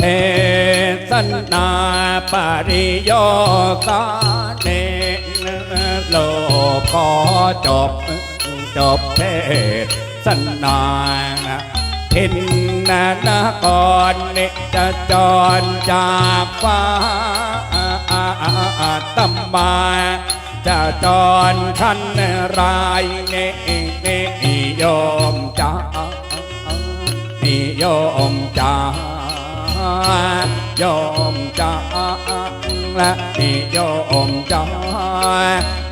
เทศนาปริโยกาเนโลกขอจบจบเทศนาทินนานกรนิจะจรจากฟ้าตัมมาจะจรขันรายเนเนโยมจ้านิยม โยมจ้าและนิยมจ้า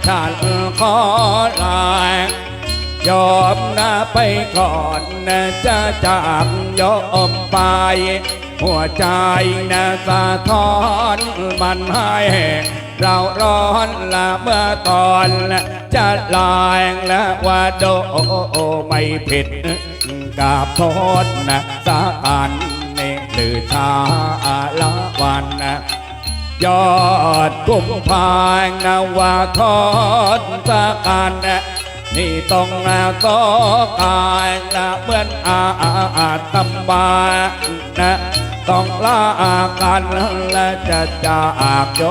ฉันขอลายอมนะไปก่อนนะจะจากโยมไป หัวใจนะสะท้อนมันให้เราร้อนละเมื่อตอนจะลายและว่าโดไม่ผิดกับโทษนะสากัน เนหรือชาละวันยอดกุมพายนะว่าโทษสากันนี่ต้องนาก็กายนะเหมือนอาอาตำบานะต้องลากันและจะจากโย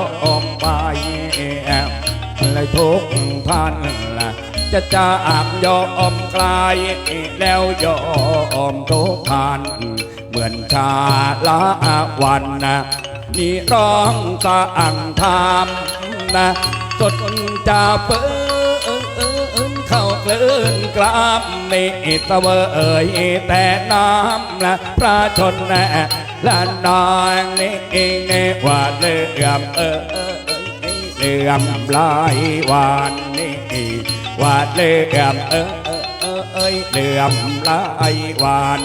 มไปเลยทุกท่านละจะจากโยอมไกลแล้วโยอมทุกท่าน เหมือนชาละวันนะนี่ร้องสั่งทำนะจดจะเปื้นเข้าเคลื่นกลามนี่ตะเวยแต่น้ำละพระชนนะละนางนี่เองว่าเลื่อมเออเลื่อมลายวานนี่ว่าเลื่อมเออเออเออเอ้ยเลื่อมลายวาน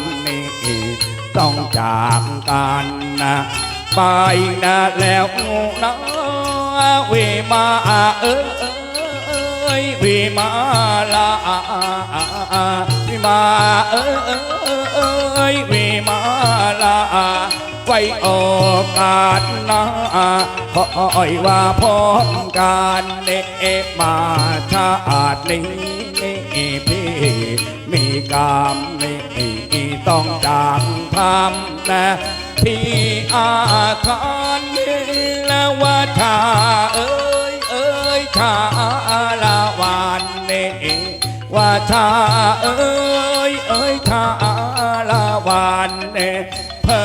ต้องจากกันนะไปนะแล้วนะวิมาเอ้ยวิมาลาวิมาเออเออเอ้ยวิมาลาไว้โอกาสนะขออ้อยว่าพบกันเนมาชาตินี้พี่มีกรรมนี่ต้องจาก ทำนะพี่อาทานนี่แล้วว่าชาเอ้ยเอ้ยชาลาวานนี่ว่าชาเอ้ยเอ้ยชาลาวานนี่เพอ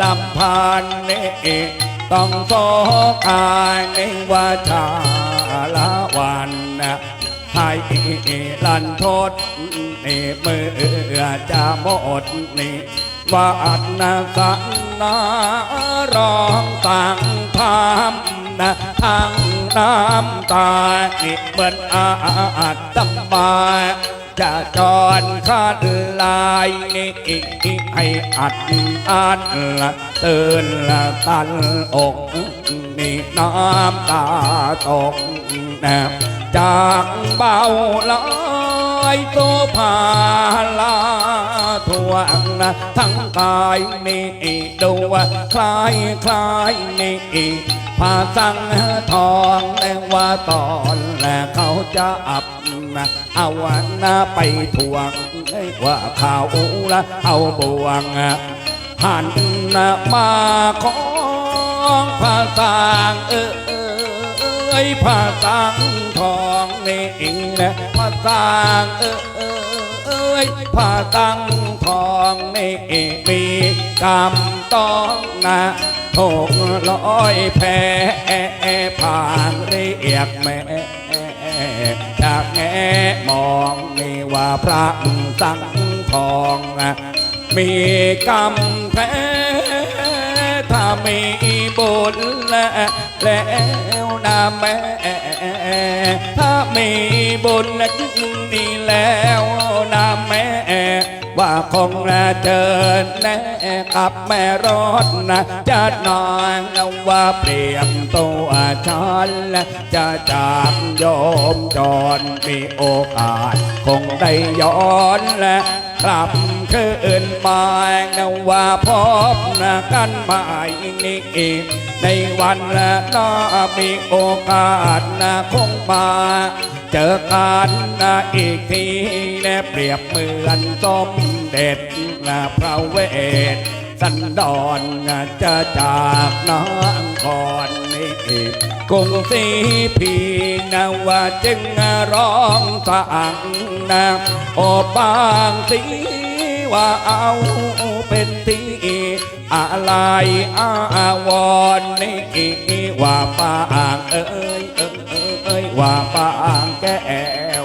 ลำพานนี่ต้องโซกายในว่าชาละวันนะให้ลันทดนี่เมื่อจะหมดนี่ ว่าอันนะสันนาร้องต่างทำนะทางน้ำตาเหมือนอาจตำมาจะจอนขาดลายนี่ให้อัดอันละเตือนละตันอกนี่น้ำตาตกนะจากเบาละายตัวผาลาทวงนะทั้งกายนี่ดูว่าคลายคลายนี่ผ้าสังทองแรงว่าตอนแลเขาจะอับนะเอาวันนะไปทวงให้ว่าเขาละเอาบวงหันนะมาของภาษาเออเอ้ยภาษาทองนี่ เองนะภาเออเออเอ้ยภาษาทองนี่มีกรรมต้องนะถูกร้อยแพ้ผ่านเรียกแม่จากแง่มองนี่ว่าพระสังทอง มีกรรมแท้ ถ้ามีบุญและแล้วนะแม่ถ้ามีบุญนี่แล้วนะแม่ว่าคงจะเจอแน่กับแม่รถนะจะนอนว่าเปลี่ยนตัวฉันและจะจากโยมจรมีโอกาส คงได้ย้อนและกลับ คืนมานะว่าพบนะกันใหม่นี่อีกในวันและน้ามีโอกาสนะคงมาเจอกันนะอีกทีและเปรียบเหมือนสมเด็จนะพระเวทสันดอนจะจากนางคอนนี่กรุงศรีพีนะว่าจึงร้องสั่งนะโอบางสี ว่าเอาเป็นที่อะไรอาวรณ์นี่ว่าปางเอ้ยเอ้ยเอ้ยว่าปางแก้ว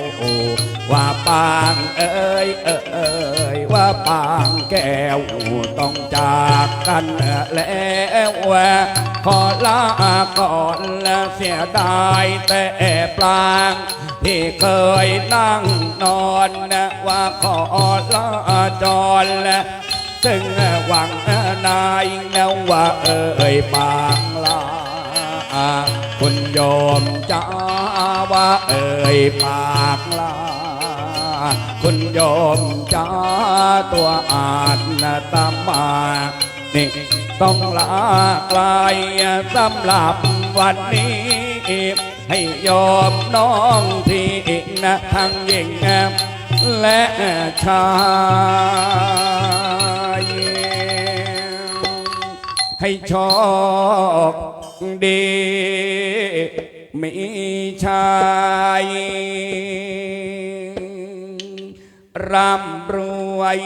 ว่าปางเอ้ยเอ้ยเอ้ยว่าปางแก้วต้องจากกันแล้ว ขอลาก่อนและเสียดายแต่ปลางที่เคยนั่งนอนนะว่าขอลาจรและซึ่งหวังนายนะว่าเอ่ยปางลาคุณโยมจ้าว่าเอ่ยปากลาคุณโยมจ้าตัวอาจนะตามมานี่ ต้องลาไกลสำหรับวันนี้ ให้โยมน้องที่นะทั้งหญิงและชายให้โชคดีมีชัยร่ำรวย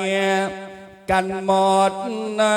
กันหมดนะ